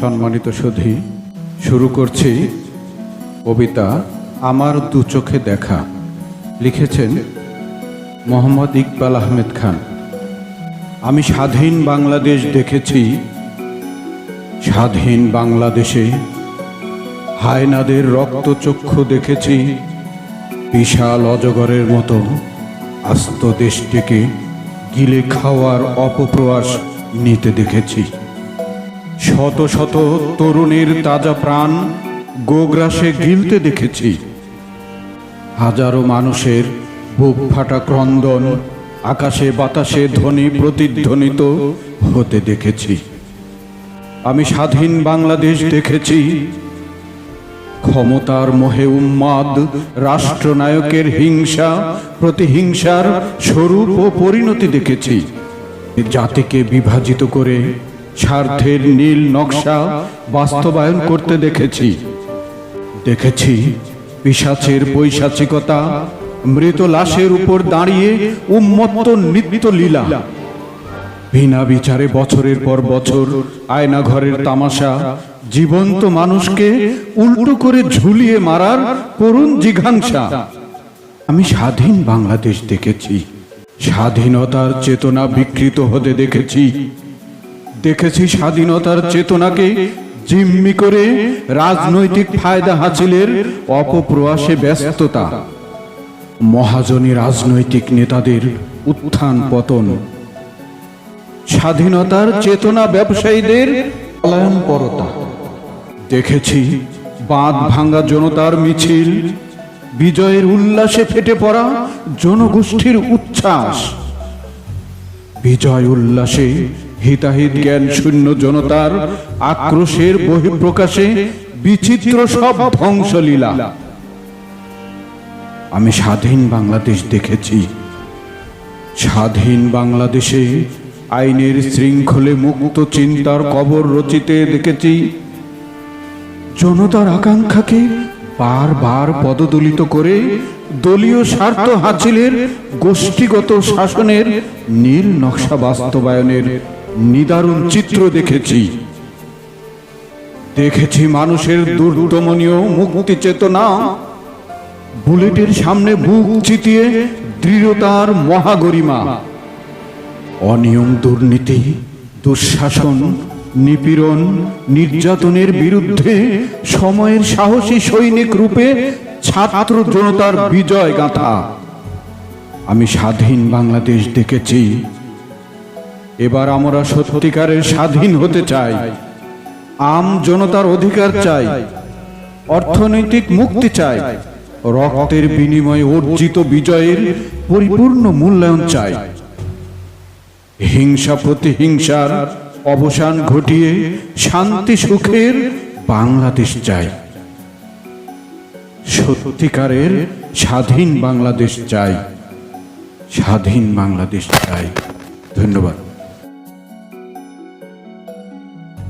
সম্মানিত সুধী, শুরু করছি কবিতা আমার দু চোখে দেখা। লিখেছেন মোহাম্মদ ইকবাল আহমেদ খান। আমি স্বাধীন বাংলাদেশ দেখেছি, স্বাধীন বাংলাদেশে হায়নাদের রক্তচক্ষু দেখেছি, বিশাল অজগরের মতো আস্ত দেশটিকে গিলে খাওয়ার অপপ্রয়াস নিতে দেখেছি। শত শত তরুণের তাজা প্রাণ গোগ্রাসে গিলতে দেখেছি। হাজারো মানুষের বুক ফাটা ক্রন্দন, আকাশে বাতাসে ধ্বনি প্রতিধ্বনিত হতে দেখেছি। আমি স্বাধীন বাংলাদেশ দেখেছি। ক্ষমতার মোহে উন্মাদ, রাষ্ট্রনায়কের হিংসা, প্রতিহিংসার স্বরূপ ও পরিণতি দেখেছি। জাতিকে বিভাজিত করে স্বার্থের নীল নকশা বাস্তবায়ন করতে দেখেছি। দেখেছি পিসাচের বৈশাচিকতা মৃত লাশের উপর দাঁড়িয়ে উন্মত্ত নৃত্য লীলা। বিনা বিচারে বছরের পর বছর আয়না ঘরের তামাশা জীবন্ত মানুষকে উল্টো করে ঝুলিয়ে মারার করুণ জিঘাংসা। আমি স্বাধীন বাংলাদেশ দেখেছি। স্বাধীনতার চেতনা বিকৃত হতে দেখেছি। দেখেছি স্বাধীনতার চেতনাকে জিম্মি করে রাজনৈতিক ফায়দা হাসিলের অপপ্রয়াসে ব্যস্ততা। মহাজনী রাজনৈতিক নেতাদের উত্থান পতন। স্বাধীনতার চেতনা ব্যবসায়ীদের পলায়ন পরতা দেখেছি বাঁধ ভাঙ্গা জনতার মিছিল। বিজয়ের উল্লাসে ফেটে পড়া জনগোষ্ঠীর উচ্ছ্বাস। বিজয় উল্লাসে হিতাহিত জ্ঞান শূন্য জনতার আক্রোশের বহিঃপ্রকাশে বিচিত্র সব ধ্বংসলীলা। আমি স্বাধীন বাংলাদেশ দেখেছি। স্বাধীন বাংলাদেশে আইনের শৃঙ্খলে মুক্ত চিন্তার কবর রচিতে দেখেছি। জনতার আকাঙ্ক্ষাকে বারবার পদদলিত করে দলীয় স্বার্থ হাসিলের গোষ্ঠীগত শাসনের নীল নকশা বাস্তবায়নের নিদারুণ চিত্র দেখেছি। দেখেছি মানুষের দুর্দমনীয় মুক্তি চেতনা। বুলেটের সামনে বুক চিতিয়ে দৃঢ়তার মহাগরিমা। অনিয়ম দুর্নীতি, দুঃশাসন, নিপীড়ন, নির্যাতনের বিরুদ্ধে সময়ের সাহসী সৈনিক রূপে ছাত্র জনতার বিজয় গাথা। আমি স্বাধীন বাংলাদেশ দেখেছি। এবার আমরা সত্যিকারের স্বাধীন হতে চাই। আম জনতার অধিকার চাই। অর্থনৈতিক মুক্তি চাই। রক্তের বিনিময়ে অর্জিত বিজয়ের পরিপূর্ণ মূল্যায়ন চাই। হিংসা প্রতিহিংসার অবসান ঘটিয়ে শান্তি সুখের বাংলাদেশ চাই। সত্যিকারের স্বাধীন বাংলাদেশ চাই। স্বাধীন বাংলাদেশ চাই। ধন্যবাদ।